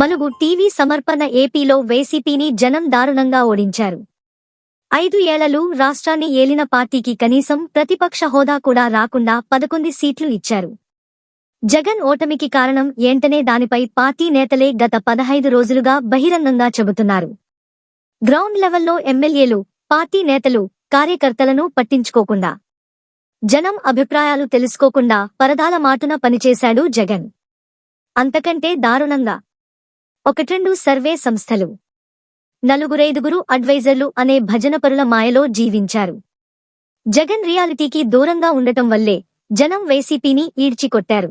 Mulugu TV సమర్పణ ఏపీలో వైసీపీని జనం దారుణంగా ఓడించారు. ఐదు ఏళ్ళలు రాష్ట్రాన్ని ఏలిన పార్టీకి కనీసం ప్రతిపక్ష హోదా కూడా రాకుండా పదకొంది సీట్లు ఇచ్చారు. జగన్ ఓటమికి కారణం ఏంటనే దానిపై పార్టీ నేతలే గత పదహైదు రోజులుగా బహిరంగంగా చెబుతున్నారు. గ్రౌండ్ లెవెల్లో ఎమ్మెల్యేలు పార్టీ నేతలు కార్యకర్తలను పట్టించుకోకుండా జనం అభిప్రాయాలు తెలుసుకోకుండా పరదాల మాటున పనిచేశాడు జగన్. అంతకంటే దారుణంగా ఒకట్రెండు సర్వే సంస్థలు. నలుగురైదుగురు అడ్వైజర్లు అనే భజనపరుల మాయలో జీవించారు. జగన్ రియాలిటీకి దూరంగా ఉండటం వల్లే జనం వైసీపీని ఈడ్చికొట్టారు.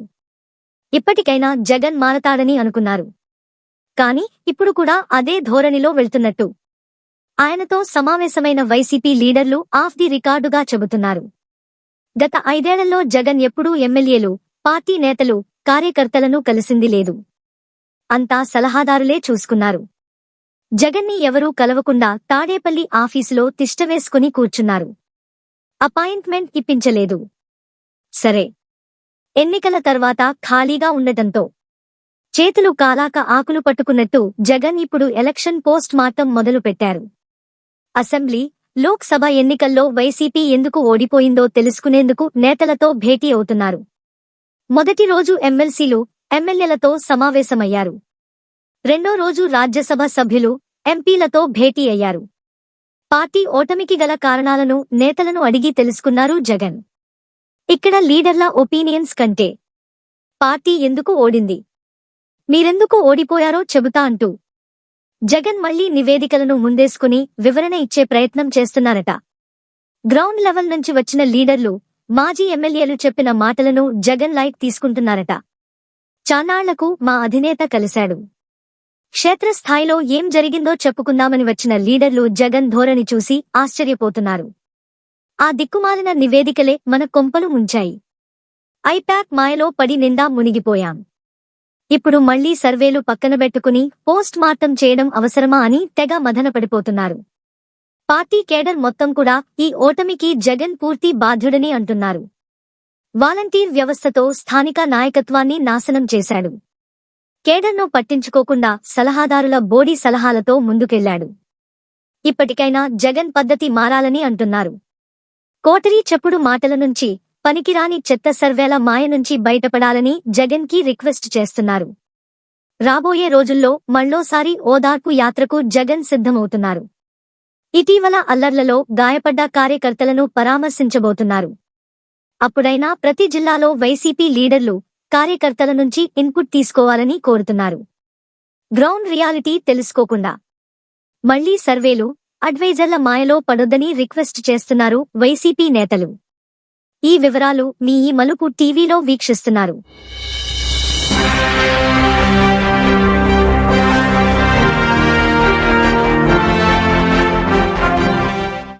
ఇప్పటికైనా జగన్ మారతాడని అనుకున్నారు. కాని ఇప్పుడు కూడా అదే ధోరణిలో వెళ్తున్నట్టు. ఆయనతో సమావేశమైన వైసీపీ లీడర్లు ఆఫ్ ది రికార్డుగా చెబుతున్నారు. గత ఐదేళ్ళలో జగన్ ఎప్పుడూ ఎమ్మెల్యేలు పార్టీ నేతలు కార్యకర్తలను కలిసింది లేదు. అంతా సలహాదారులే చూసుకున్నారు. జగన్ని ఎవరూ కలవకుండా తాడేపల్లి ఆఫీసులో తిష్టవేసుకుని కూర్చున్నారు. అపాయింట్మెంట్ ఇప్పించలేదు. సరే. ఎన్నికల తర్వాత ఖాళీగా ఉండటంతో చేతులు కాలాక ఆకులు పట్టుకున్నట్టు జగన్ ఇప్పుడు ఎలక్షన్ పోస్ట్ మార్టం మొదలుపెట్టారు. అసెంబ్లీ లోక్సభ ఎన్నికల్లో వైసీపీ ఎందుకు ఓడిపోయిందో తెలుసుకునేందుకు నేతలతో భేటీ అవుతున్నారు. మొదటి రోజు ఎమ్మెల్సీలు ఎమ్మెల్యేలతో సమావేశమయ్యారు. రెండో రోజు రాజ్యసభ సభ్యులు ఎంపీలతో భేటీ అయ్యారు. పార్టీ ఓటమికి గల కారణాలను నేతలను అడిగి తెలుసుకున్నారు జగన్. ఇక్కడ లీడర్ల ఒపీనియన్స్ కంటే పార్టీ ఎందుకు ఓడింది? మీరెందుకు ఓడిపోయారో చెబుతా అంటూ జగన్ మళ్ళీ నివేదికలను ముందేసుకుని వివరణ ఇచ్చే ప్రయత్నం చేస్తున్నారట. గ్రౌండ్ లెవెల్ నుంచి వచ్చిన లీడర్లు మాజీ ఎమ్మెల్యేలు చెప్పిన మాటలను జగన్ లైట్ తీసుకుంటున్నారట. చాన్నాళ్ళకు మా అధినేత కలిశాడు. క్షేత్రస్థాయిలో ఏం జరిగిందో చెప్పుకుందామని వచ్చిన లీడర్లు జగన్ ధోరణి చూసి ఆశ్చర్యపోతున్నారు. ఆ దిక్కుమాలిన నివేదికలే మన కొంపలు ముంచాయి. ఐప్యాక్ మాయలో పడి నిండా మునిగిపోయాం. ఇప్పుడు మళ్ళీ సర్వేలు పక్కనబెట్టుకుని పోస్ట్ మార్టం చేయడం అవసరమా అని తెగ మదనపడిపోతున్నారు పార్టీ కేడర్ మొత్తం కూడా ఈ ఓటమికి జగన్ పూర్తి బాధ్యుడని అంటున్నారు. వాలంటీర్ వ్యవస్థతో స్థానిక నాయకత్వాన్ని నాశనం చేశాడు. కేడర్ను పట్టించుకోకుండా సలహాదారుల బోడీ సలహాలతో ముందుకెళ్ళాడు. ఇప్పటికైనా జగన్ పద్ధతి మారాలని అంటున్నారు. కోటరీ చెప్పుడు మాటల నుంచి పనికిరాని చెత్త సర్వేల మాయ నుంచి బయటపడాలని జగన్కి రిక్వెస్ట్ చేస్తున్నారు. రాబోయే రోజుల్లో మళ్ళోసారి ఓదార్పు యాత్రకు జగన్ సిద్ధమవుతున్నారు. ఇటీవల అల్లర్లలో గాయపడ్డ కార్యకర్తలను పరామర్శించబోతున్నారు. అప్పుడైనా ప్రతి జిల్లాలో వైసీపీ లీడర్లు కార్యకర్తల నుంచి ఇన్పుట్ తీసుకోవాలని కోరుతున్నారు. గ్రౌండ్ రియాలిటీ తెలుసుకోకుండా. మళ్ళీ సర్వేలు అడ్వైజర్ల మాయలో పడొద్దని రిక్వెస్ట్ చేస్తున్నారు వైసీపీ నేతలు. ఈ వివరాలు మీ ఈ మలుపు టీవీలో వీక్షిస్తున్నారు.